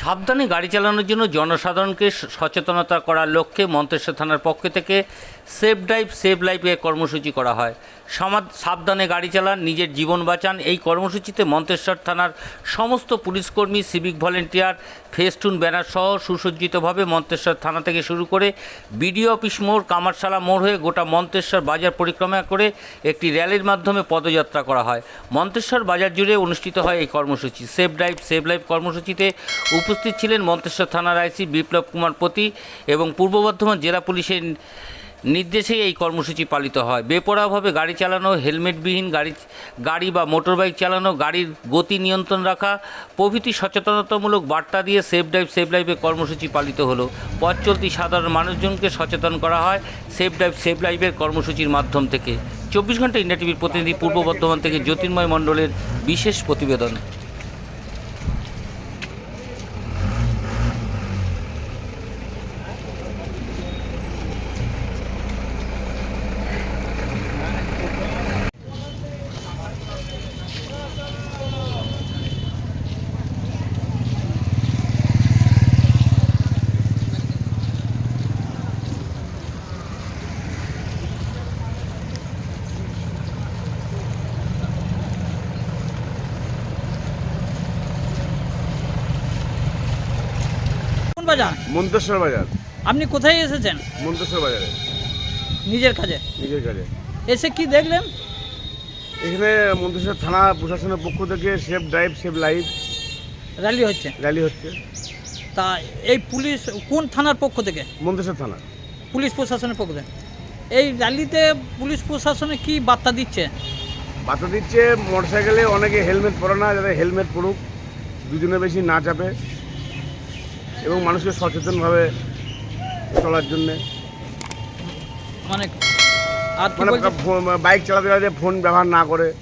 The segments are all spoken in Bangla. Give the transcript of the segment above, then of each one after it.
সাবধানে গাড়ি চালানোর জন্য জনসাধারণকে সচেতনতা করার লক্ষ্যে মন্তেশ্বর থানার পক্ষ থেকে সেফ ড্রাইভ সেভ লাইফের কর্মসূচি করা হয়। সাবধানে গাড়ি চালান, নিজের জীবন বাঁচান। এই কর্মসূচিতে মন্তেশ্বর থানার সমস্ত পুলিশকর্মী সিভিক ভলেন্টিয়ার, ফেস্টুন ব্যানার সহ সুসজ্জিতভাবে মন্তেশ্বর থানা থেকে শুরু করে বিডিও অফিস মোড়, কামারশালা মোড় হয়ে গোটা মন্তেশ্বর বাজার পরিক্রমা করে একটি র্যালির মাধ্যমে পদযাত্রা করা হয়। মন্তেশ্বর বাজার জুড়ে অনুষ্ঠিত হয় এই কর্মসূচি। সেভ ড্রাইভ সেভ লাইফ কর্মসূচিতে উপস্থিত ছিলেন মন্তেশ্বর থানার আইসি বিপ্লব কুমার পতি এবং পূর্ব বর্ধমান জেলা পুলিশের নির্দেশে এই কর্মসূচি পালিত হয়। বেপরোয়াভাবে গাড়ি চালানো, হেলমেটবিহীন গাড়ি গাড়ি বা মোটরবাইক চালানো, গাড়ির গতি নিয়ন্ত্রণ রাখা, প্রভৃতি সচেতনতামূলক বার্তা দিয়ে সেফ ড্রাইভ সেভ লাইফের কর্মসূচি পালিত হলো। পথ চলতি সাধারণ মানুষজনকে সচেতন করা হয় সেফ ড্রাইভ, সেফ লাইফের কর্মসূচির মাধ্যম থেকে। চব্বিশ ঘণ্টা ইন্ডিয়া টিভির প্রতিনিধি পূর্ব বর্ধমান থেকে জ্যোতির্ময় মণ্ডলের বিশেষ প্রতিবেদন। কোন বাজার? মন্তেশ্বর বাজার। আপনি কোথায় এসেছেন? মন্তেশ্বর বাজারে। নিজের কাজে? নিজের কাজে। এসে কি দেখলেন? এখানে মন্তেশ্বর থানা প্রশাসনের পক্ষ থেকে safe drive safe life rally হচ্ছে। র্যালি হচ্ছে। তা এই পুলিশ কোন থানার পক্ষ থেকে? মন্তেশ্বর থানা। পুলিশ প্রশাসনের পক্ষ থেকে। এই র্যালিতে পুলিশ প্রশাসনে কি বার্তা দিচ্ছে? বার্তা দিচ্ছে মোটরসাইকেলে অনেকে হেলমেট পরে না যাতে হেলমেট পরুক দুজনে বেশি না চাপে। এবং মানুষকে সচেতনভাবে চলার জন্যে। মানে আর কি মানে বলছে? ফোন- বাইক চালাতে চালাতে ফোন ব্যবহার না করে।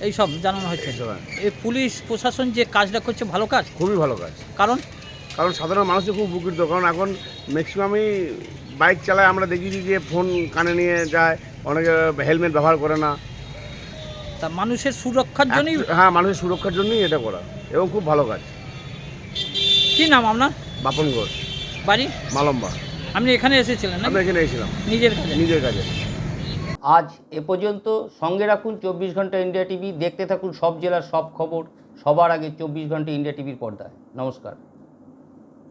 এই সব জানানো হচ্ছে। এইসব। এই পুলিশ প্রশাসন যে কাজটা করছে ভালো কাজ? খুবই ভালো কাজ। কারণ? কারণ সাধারণ মানুষের খুব উপকৃত। কারণ এখন ম্যাক্সিমামই বাইক চালায় আমরা দেখেছি যে ফোন কানে নিয়ে যায় অনেকে হেলমেট ব্যবহার করে না। তা মানুষের সুরক্ষার জন্যই হ্যাঁ মানুষের সুরক্ষার জন্যই এটা করা। এবং খুব ভালো কাজ। কি নাম আপনার? বাপন ঘোষ। বাড়ি? মালম্বা। আপনি এখানে এসেছিলেন না? আমরা এখানে এসেছিলাম। নিজের কাজে? নিজের কাজে। আজ এ পর্যন্ত সঙ্গে রাখুন চব্বিশ ঘণ্টা ইন্ডিয়া টিভি। দেখতে থাকুন সব জেলার সব খবর। সবার আগে চব্বিশ ঘণ্টা ইন্ডিয়া টিভির পর্দায়। নমস্কার।